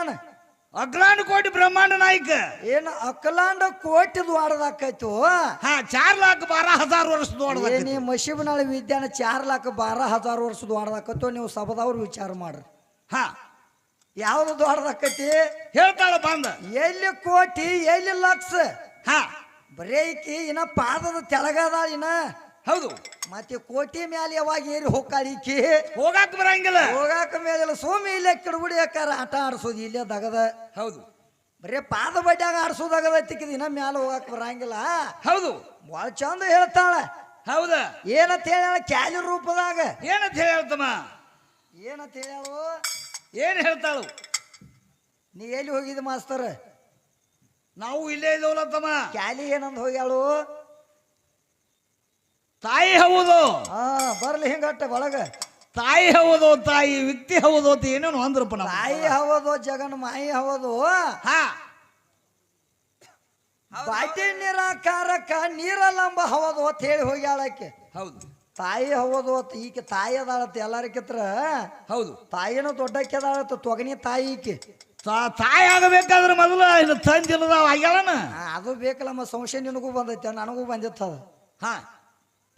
ಅಣ್ಣ, ಅಗ್ರಾಣ ಕೋಟಿ ಬ್ರಹ್ಮಾಂಡ ನಾಯಕ ಏನ ಅಕಲಾಂಡ ಕೋಟಿ ದ್ವಾರದಾಕೈತು ಹಾ ಚಾರ್ ಲಾಖ ಬಾರ ಹಜಾರ್ ವರ್ಷ ನೋಡ್ದ ಏನಿ ಮಶಿಬನಾಳ ವಿದ್ಯಾನ ಚಾರ್ ಲಾಖ ಬಾರ ಹಜಾರ್ ವರ್ಷ ದ್ವಾರದಾಕತ್ತು ನೀವು ಸಭದವ್ರು ವಿಚಾರ ಮಾಡ್ರಿ ಹಾ ಯಾವ್ದು ದ್ವಾರದಾಕೈತಿ ಹೇಳ್ತಾಳ ಬಂದ ಎಲ್ಲಿ ಕೋಟಿ ಎಲ್ಲಿ ಲಕ್ಷ ಹಾ ಬರೇಕಿ ಇನ್ನ ಪಾದದ ತೆಳಗದ ಇನ್ನ ಹೌದು. ಮತ್ತೆ ಕೋಟಿ ಮ್ಯಾಲೆ ಯಾವಾಗ ಏರಿ ಹೋಗಿ ಹೋಗಾಕ ಬರಂಗಿಲ್ಲ. ಹೋಗಾಕ ಮೇಲೆ ಸೋಮಿ ಇಲ್ಲೇ ಕಿಡ್ಬಿಡಿ ಯಾಕಾರ ಆಟ ಆಡ್ಸೋದು ಇಲ್ಲೇ ದಗದ. ಹೌದು. ಬರೇ ಪಾದ ಬಡ್ಡ್ಯಾಗ ಆಡಿಸೋದಾಗದ ತಿಕ್ಕಿದ ಇನ್ನ ಮ್ಯಾಲ ಹೋಗಾಕ ಬರಂಗಿಲ್ಲ. ಹೌದು. ಭಾಳ ಚಂದ ಹೇಳ್ತಾಳ. ಹೌದ. ಏನಂತ ಹೇಳ ಕ್ಯಾಲಿ ರೂಪದಾಗ? ಏನಂತ ಹೇಳಿ ಹೇಳ್ತಮ್ಮ? ಏನಂತ ಹೇಳು ಏನ್ ಹೇಳ್ತಾಳು? ನೀ ಎಲ್ಲಿ ಹೋಗಿದ್ದ ಮಾಸ್ತರ್? ನಾವು ಇಲ್ಲೇ ಇದ್ದವಲ್ಲ ತಮ್ಮ ಕ್ಯಾಲಿ ಏನಂದ ಹೋಗ್ಯಾಳು? ತಾಯಿ ಹೌದು. ಹಾ ಬರ್ಲಿ ಹಿಂಗಟ್ಟ ಒಳಗ. ತಾಯಿ ಹೌದು ತಾಯಿ ವ್ಯಕ್ತಿ ಹೌದು ಅಂತ ಏನೇನು ಅಂದ್ರಪ್ಪ ನಾವು ತಾಯಿ ಹೌದು ಜಗನ್ ಮಾಯಿ ಹೌದು. ಹಾ. ಬಾಟಿ ನಿರಾಕಾರಕ್ಕ ನೀರಲ್ಲಂಬ ಹೌದು ಅಂತ ಹೇಳಿ ಹೋಗ್ಯಾಳಕ್ಕೆ ಹೌದು. ತಾಯಿ ಹೌದು ಅಂತ ಈಕೆ ತಾಯಿ ಅದಾಳತ್ತ ಎಲ್ಲರಕ್ಕಿತ್ರ ಹೌದು. ತಾಯಿನೂ ದೊಡ್ಡಕ್ಕೆ ಅದಾಳತ್ತ ತೊಗನಿ ತಾಯಿ ಈಕೆ. ತಾ- ತಾಯಿ ಆಗಬೇಕಾದ್ರೆ ಮೊದಲು ಇದು ತಂದಿಲ್ಲದ ಆಗ್ಯಾಳನ? ಆ, ಅದು ಬೇಕಲ್ಲಮ್ಮ ಸಂಶಯ ನಿನಗೂ ಬಂದೈತೆ ನನಗೂ ಬಂದಿತ್ತು ಅದು ಹಾ.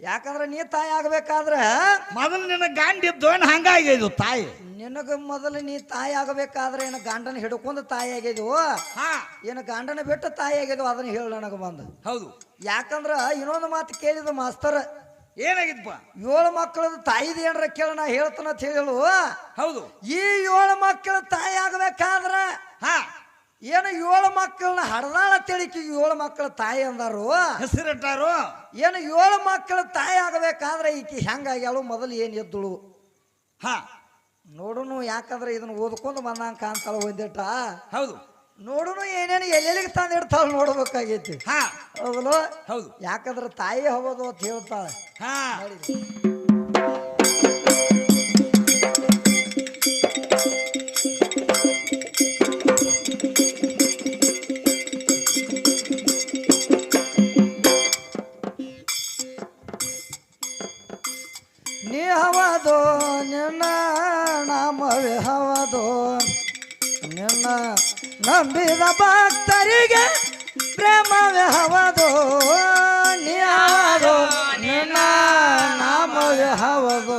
ಯಾಕಂದ್ರೆ ನೀ ತಾಯಿ ಆಗ್ಬೇಕಾದ್ರೆ ಮೊದಲು ನಿನ್ನ ಏನು ಹಂಗಾಗಿದ್ದು ತಾಯಿ. ನಿನಗ ಮೊದಲು ನೀ ತಾಯಿ ಆಗಬೇಕಾದ್ರೆ ಏನು ಗಂಡನ ಹಿಡ್ಕೊಂಡು ತಾಯಿ ಆಗಿದ್ವು? ಹಾ. ಏನು ಗಂಡನ ಬಿಟ್ಟು ತಾಯಿ ಆಗಿದ್ವು ಅದನ್ನ ಹೇಳು ನನಗೆ ಬಂದು. ಹೌದು. ಯಾಕಂದ್ರ ಇನ್ನೊಂದು ಮಾತು ಕೇಳಿದ ಮಾಸ್ತರ್. ಏನಾಗಿದ್ಪ? ಏಳು ಮಕ್ಕಳದ ತಾಯಿದ ಏನ್ರ ಕೇಳ ನಾ ಹೇಳ್ತಾನ ಅಂತ ಹೇಳು. ಹೌದು. ಈ ಏಳು ಮಕ್ಕಳ ತಾಯಿ ಆಗ್ಬೇಕಾದ್ರ ಹಾ. ಏನು ಏಳು ಮಕ್ಕಳನ್ನ ಹಡದಾಳ ತಿಳಿಕಿ ಏಳು ಮಕ್ಕಳ ತಾಯಿ ಅಂದಾರು? ಹೆಸರಿಟ್ಟಾರು? ಏನು ಏಳು ಮಕ್ಕಳ ತಾಯಿ ಆಗಬೇಕಾದ್ರೆ ಈಕಿ ಹೆಂಗಾಗ್ಯಾಳು? ಮೊದಲು ಏನು ಎದ್ದಳು? ಹಾ. ನೋಡುನು ಯಾಕಂದ್ರೆ ಇದನ್ನ ಓದ್ಕೊಂಡು ಬಂದಂಗ ಕಾಣ್ತಾಳ ಒಂದಿಟ್ಟಾ. ಹೌದು. ನೋಡುನು ಏನೇನು ಎಲ್ಲೆಲ್ಲಿಗೆ ತಂದು ಇಡ್ತಾಳ ನೋಡ್ಬೇಕಾಗೈತಿ. ಹಾ. ಹೌದಲ್ಲ? ಹೌದು. ಯಾಕಂದ್ರೆ ತಾಯಿ ಹೋಗೋದು ಅಂತ ಹೇಳ್ತಾಳೆ. ಹಾ. ನಂಬಿದ ಭಕ್ತರಿಗೆ ಪ್ರೇಮವೇ ಹವದು ನಿನ್ನ ನಾಮವೇ ಹವದು.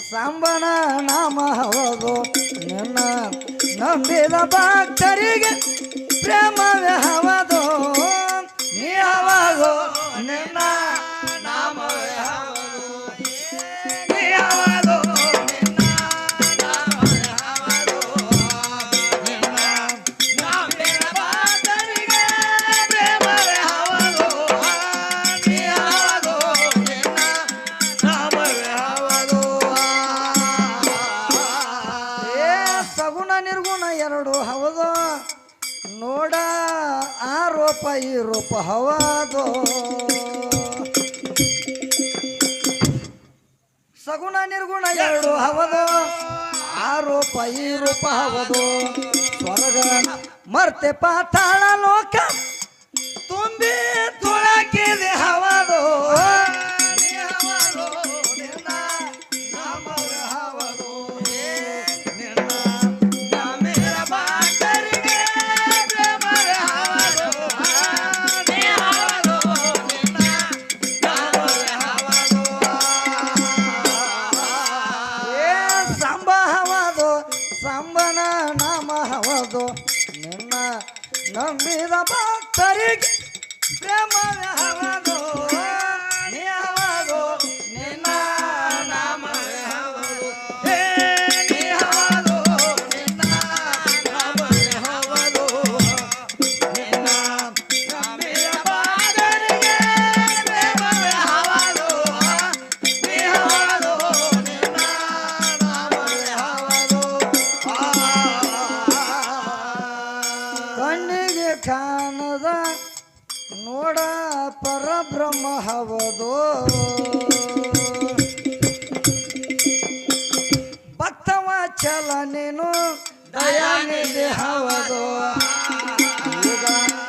ಸಾಂಬನ ನಾಮ ಹೋಗು ನಿನ್ನ ನಂಬಿದ ಭಕ್ತರಿಗೆ ಪ್ರೇಮವೇ ಹವದು ನೀ ಹವದು ನಿನ್ನ ನಿರ್ಗುಣ ಎರಡು ನೋಡ, ಆ ರೂಪ, ಈ ರೂಪ ಹವದು ಸಗುಣ ನಿರ್ಗುಣ ಎರಡು ಹವದು ಆ ರೂಪ, ಈ ರೂಪ ಹವದು ಸ್ವರ್ಗ ಮರ್ತೆ ಪಾತಾಳ ಲೋಕ ತುಂಬಿ ತುಳಕಿದೆ ಹವದು ಸಂಬನ ನಾಮ ಹವದು ನಿನ್ನ ನಂಬಿದ ಭಕ್ತರಿಗೆ ಪ್ರೇಮ ಹವದು. ಪರಬ್ರಹ್ಮ ಹವದೋ ಭಕ್ತವ ಚಲ ನೀನು ದಯಾನಿಧಿ ಹವದೋ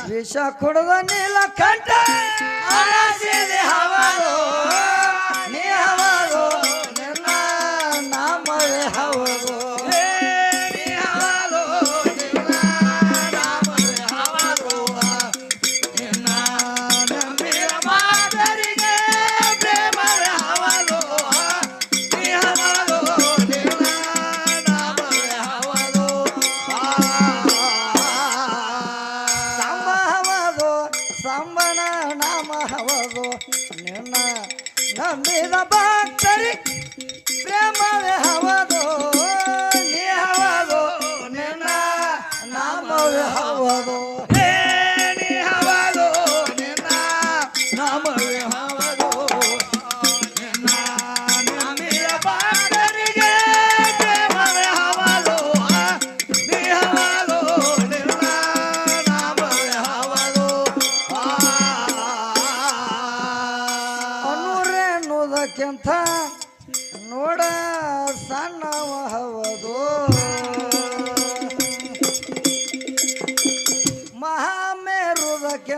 ವಿಷ ಕುಡದ ನೀಲ ಕಂಠ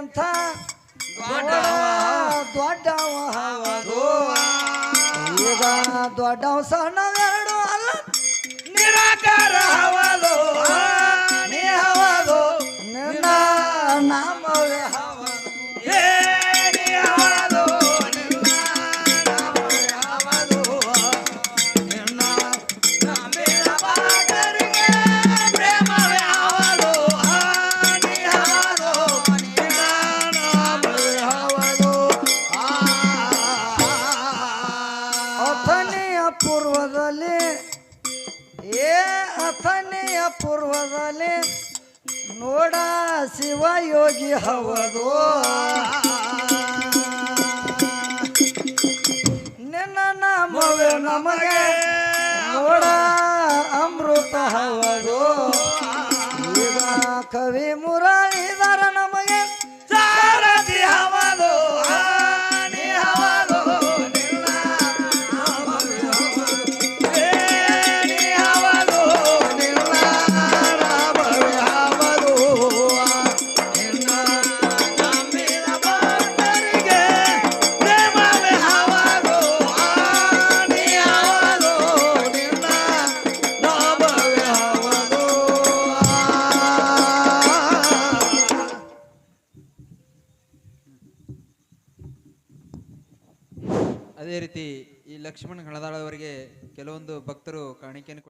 ಕಂಥ ದೊಡ್ಡವ ದೊಡ್ಡವ ದೊಡ್ಡವ ಸಣ್ಣವ ಏ ಅಥನೆಯ ಪೂರ್ವದಲ್ಲಿ ನೋಡ ಶಿವಯೋಗಿ ಹವದು ನಿನ್ನ ನಾಮವೇ ನಮಗೆ ನೋಡ ಅಮೃತ ಹವದು ಕವಿ ಮುರ ಲಕ್ಷ್ಮಣ ಹಳದಾಳ್ ಅವರಿಗೆ ಕೆಲವೊಂದು ಭಕ್ತರು ಕಾಣಿಕೆಯನ್ನು